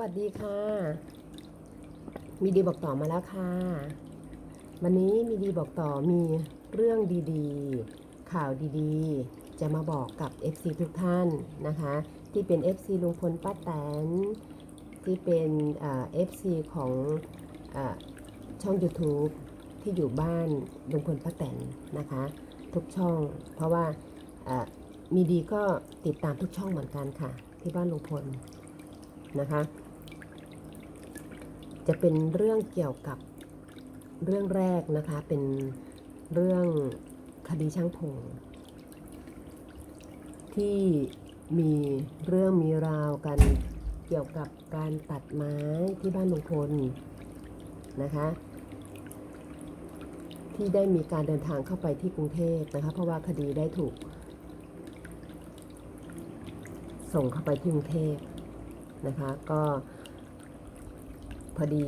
วัสดีค่ะ มีดีบอกต่อมาแล้วค่ะ วันนี้มีดีบอกต่อมีเรื่องดีๆ ข่าวดีๆ จะมาบอกกับ FC ทุกท่านนะคะ ที่เป็น FC ลุงพลป้าแตน ที่เป็นเอ่า FC ของอช่อง YouTube ที่อยู่บ้านลุงพลป้าแตนนะคะ ทุกช่อง เพราะว่ามีดีก็ติดตามทุกช่องเหมือนกันค่ะ ที่บ้านลุงพลนะคะ จะเป็นเรื่องเกี่ยวกับเรื่องแรกนะคะ เป็นเรื่องคดีช่างพงที่มีเรื่องมีราวกันเกี่ยวกับการตัดไม้ที่บ้านลุงพลนะคะ ที่ได้มีการเดินทางเข้าไปที่กรุงเทพนะคะ เพราะว่าคดีได้ถูก ส่งเข้าไปที่กรุงเทพนะคะ ก็ พอดี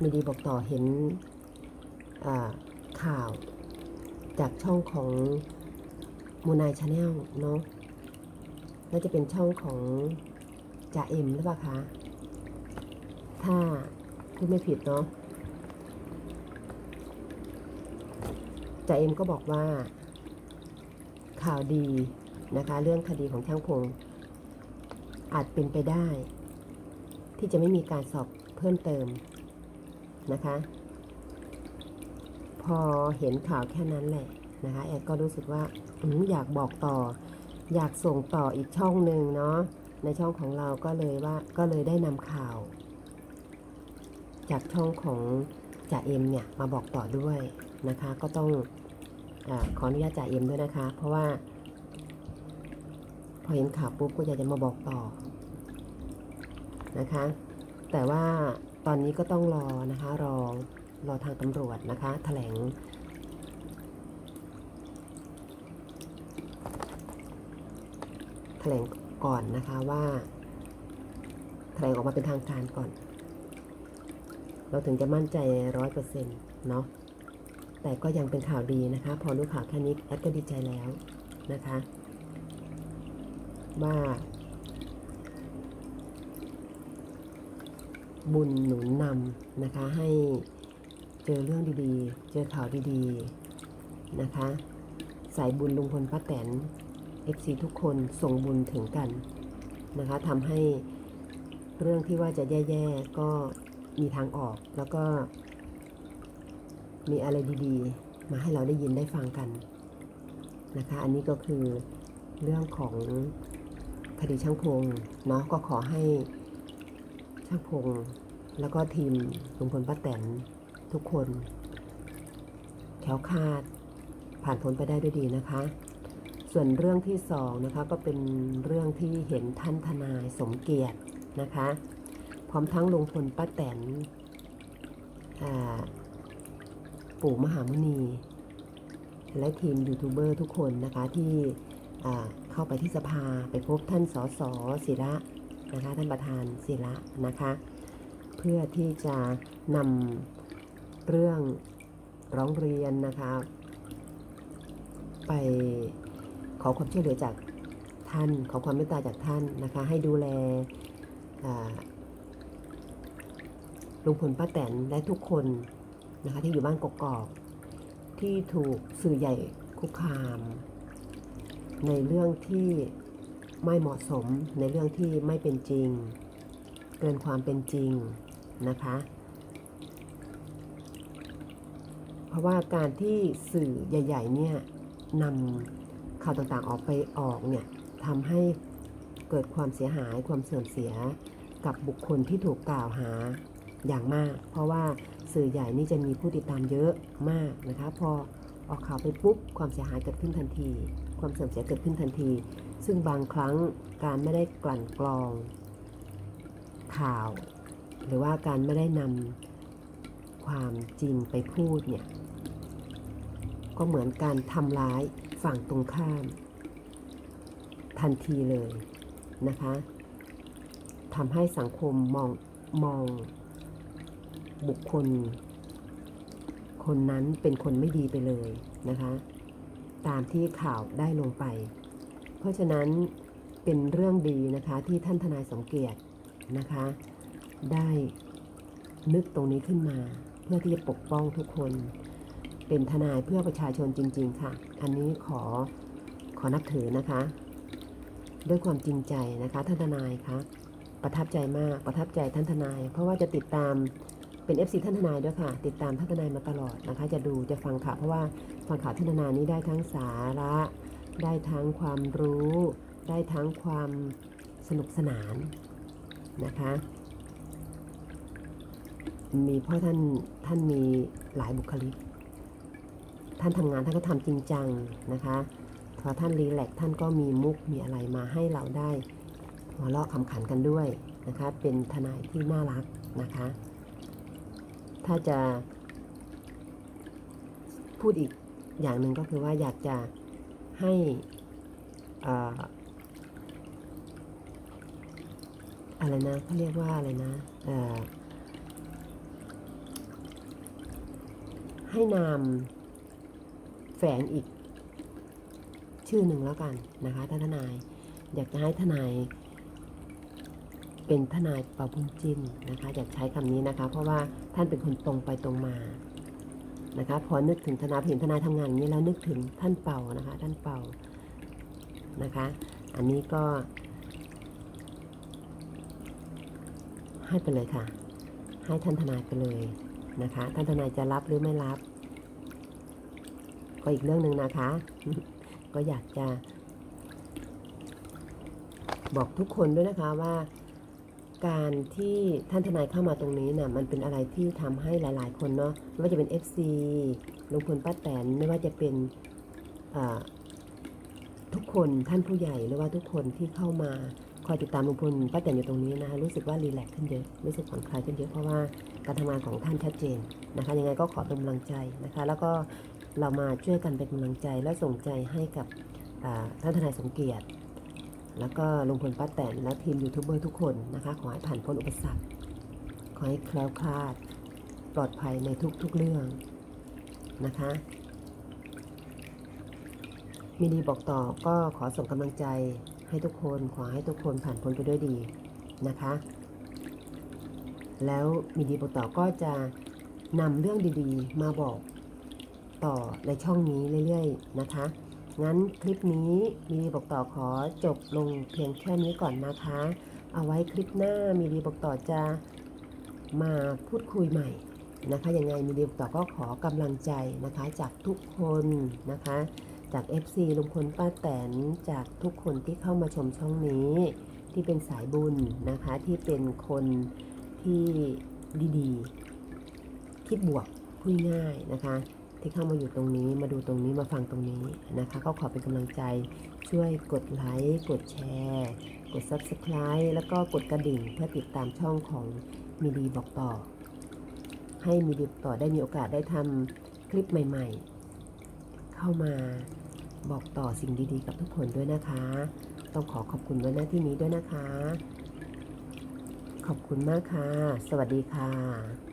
มีดีบอกต่อเห็นข่าวจากช่องของมูนายชาแนลเนาะน่าจะเป็นช่องของจ่าเอ็มหรือเปล่าคะ ถ้าพูดไม่ผิดเนาะจ่าเอ็มก็บอกว่าข่าวดีนะคะ เรื่องคดีของช่างพงอาจเป็นไปได้ ที่จะไม่มีการสอบเพิ่มเติมนะคะ พอเห็นข่าวแค่นั้นแหละนะคะแอดก็รู้สึกว่าออยากบอกต่อ อยากส่งต่ออีกช่องหนึ่งเนาะในช่องของเราก็เลยว่าก็เลยได้นำข่าว จากช่องของจ่าเอ็มเนี่ยมาบอกต่อด้วยนะคะ ก็ต้องอขออนุญาตจ่าเอ็มด้วยนะคะ เพราะว่า พอเห็นข่าวปุ๊บก็อยากจะมาบอกต่อ นะคะ แต่ว่าตอนนี้ก็ต้องรอนะคะรอรอทางตำรวจนะคะแถลงแถลงก่อนนะคะว่าแถลงออกมาเป็นทางการก่อน เราถึงจะมั่นใจร้อยเปอร์เซ็นต์เนาะแต่ก็ยังเป็นข่าวดีนะคะ พอรู้ข่าวแค่นี้แอดก็ดีใจแล้วนะคะ ว่า บุญหนุนนำนะคะ ให้เจอเรื่องดีๆ เจอข่าวดีๆนะคะ สายบุญลุงพลป้าแตน FC ทุกคนส่งบุญถึงกันนะคะทำให้เรื่องที่ว่าจะแย่ๆ ก็มีทางออกแล้วก็ มีอะไรดีๆ มาให้เราได้ยินได้ฟังกันนะคะ อันนี้ก็คือเรื่องของคดีช่างพงเนาะก็ขอให้ ช่างพงแล้วก็ทีมลุงพลป้าแตนทุกคนแคล้วคาด ผ่านพ้นไปได้ด้วยดีนะคะ ส่วนเรื่องที่สองนะคะก็เป็นเรื่องที่เห็นท่านทนายสมเกียรตินะคะ พร้อมทั้งลุงพลป้าแตนปู่มหามุนี และทีมยูทูบเบอร์ทุกคนนะคะที่เข้าไปที่สภาไปพบท่านสสศิระ นะคะท่านประธานศิระนะคะ เพื่อที่จะนำเรื่องร้องเรียนนะคะไปขอความช่วยเหลือจากท่าน ขอความเมตตาจากท่านนะคะ ให้ดูแลลุงพลป้าแตนและทุกคนนะคะที่อยู่บ้านกกอกที่ถูกสื่อใหญ่คุกคาม ในเรื่องที่ ไม่เหมาะสมในเรื่องที่ไม่เป็นจริง เกินความเป็นจริงนะคะ เพราะว่าการที่สื่อใหญ่ ๆ เนี่ยนำข่าวต่างๆออกไปออกเนี่ยทำให้เกิดความเสียหายความเสื่อมเสียกับบุคคลที่ถูกกล่าวหาอย่างมาก เพราะว่าสื่อใหญ่นี่จะมีผู้ติดตามเยอะมากนะคะ พอออกข่าวไปปุ๊บความเสียหายเกิดขึ้นทันที ความเสื่อมเสียเกิดขึ้นทันที ซึ่งบางครั้งการไม่ได้กลั่นกรอง ข่าว หรือว่าการไม่ได้นำความจริงไปพูดเนี่ย ก็เหมือนการทำร้ายฝั่งตรงข้าม ทันทีเลยนะคะทำให้สังคมมองมองบุคคล คนนั้นเป็นคนไม่ดีไปเลยนะคะ ตามที่ข่าวได้ลงไป เพราะฉะนั้นเป็นเรื่องดีนะคะที่ท่านทนายสมเกียรตินะคะ ได้นึกตรงนี้ขึ้นมา เพื่อที่จะปกป้องทุกคน เป็นทนายเพื่อประชาชนจริง ๆ ค่ะ อันนี้ขอขอนับถือนะคะ ด้วยความจริงใจนะคะท่านทนายคะประทับใจมากประทับใจท่านทนาย เพราะว่าจะติดตามเป็น FC ท่านทนายด้วยค่ะ ติดตามท่านทนายมาตลอดนะคะ จะดูจะฟังข่าวเพราะว่าฟังข่าวท่านทนายนี้ได้ทั้งสาระ ได้ทั้งความรู้ ได้ทั้งความสนุกสนานนะคะ มีพราะท่านท่านมีหลายบุคลิก ท่านทำงานท่านก็ทำจริงจังนะคะพอท่านรีแลกท่านก็มีมุกมีอะไรมาให้เราได้หัวเราะคำขันกันด้วยนะคะ เป็นทนายที่น่ารักนะคะ ถ้าจะพูดอีกอย่างหนึ่งก็คือว่าอยากจะ ให้อ่ออะไรนะเขาเรียกว่าอะไรนะอ่อให้นามแฝงอีกชื่อหนึ่งแล้วกันนะคะท่านทนาย อยากจะให้ทนายเป็นทนายเป่าบุญจินนะคะ อยากใช้คำนี้นะคะ เพราะว่าท่านเป็นคนตรงไปตรงมา นะคะ พอนึกถึงทนายเห็นทนายทำงานอย่างนี้แล้วนึกถึงท่านเป่านะคะ ท่านเป่านะคะ อันนี้ก็ ให้ไปเลยค่ะ ให้ท่านทนายไปเลยนะคะ ท่านทนายจะรับหรือไม่รับ ก็อีกเรื่องหนึ่งนะคะ ก็อยากจะ บอกทุกคนด้วยนะคะว่า การที่ท่านทนายเข้ามาตรงนี้นะ่ะมันเป็นอะไรที่ทำให้หลาย ๆ คนเนาะไม่ว่าจะเป็น FC ลุงพลป้าแตนไม่ว่าจะเป็นทุกคนท่านผู้ใหญ่หรือว่าทุกคนที่เข้ามาคอยติดตามลุงพลป้าแตนอยู่ตรงนี้นะคะรู้สึกว่ารีแลกซ์ขึ้นเยอะรู้สึกผ่อนคลายขึ้นเยอะเพราะว่าการทำงานของท่านชัดเจนนะคะ ยังไงก็ขอเป็นกำลังใจนะคะ แล้วก็เรามาช่วยกันเป็นกำลังใจและส่งใจให้กับท่านทนายสมเกียรติ แล้วก็ลุงพลป้าแตนและทีมยูทูบเบอร์ทุกคนนะคะ ขอให้ผ่านพ้นอุปสรรค ขอให้แคล้วคลาด ปลอดภัยในทุกๆเรื่องนะคะมีดีบอกต่อก็ขอส่งกำลังใจให้ทุกคนขอให้ทุกคนผ่านพ้นไปด้วยดีนะคะ แล้วมีดีบอกต่อก็จะนำเรื่องดีๆ มาบอกต่อในช่องนี้เรื่อยๆนะคะ งั้นคลิปนี้มีดีบอกต่อขอจบลงเพียงแค่นี้ก่อนนะคะ เอาไว้คลิปหน้ามีดีบอกต่อจะมาพูดคุยใหม่นะคะยังไงมีดีบอกต่อก็ขอกำลังใจนะคะ จากทุกคนนะคะ จาก FC ลุงพลป้าแตนจากทุกคนที่เข้ามาชมช่องนี้ ที่เป็นสายบุญนะคะที่เป็นคนที่ดีๆ คิดบวกพูดง่ายนะคะ ที่เข้ามาอยู่ตรงนี้มาดูตรงนี้มาฟังตรงนี้นะคะก็ขอเป็นกำลังใจช่วยกดไลค์กดแชร์ กด Subscribe แล้วก็กดกระดิ่งเพื่อติดตามช่องของมีดีบอกต่อ ให้มีดีบอกต่อได้มีโอกาสได้ทำคลิปใหม่ ๆ เข้ามาบอกต่อสิ่งดีๆ กับทุกคนด้วยนะคะ ต้องขอขอบคุณไว้หน้าที่นี้ด้วยนะคะ ขอบคุณมากค่ะ สวัสดีค่ะ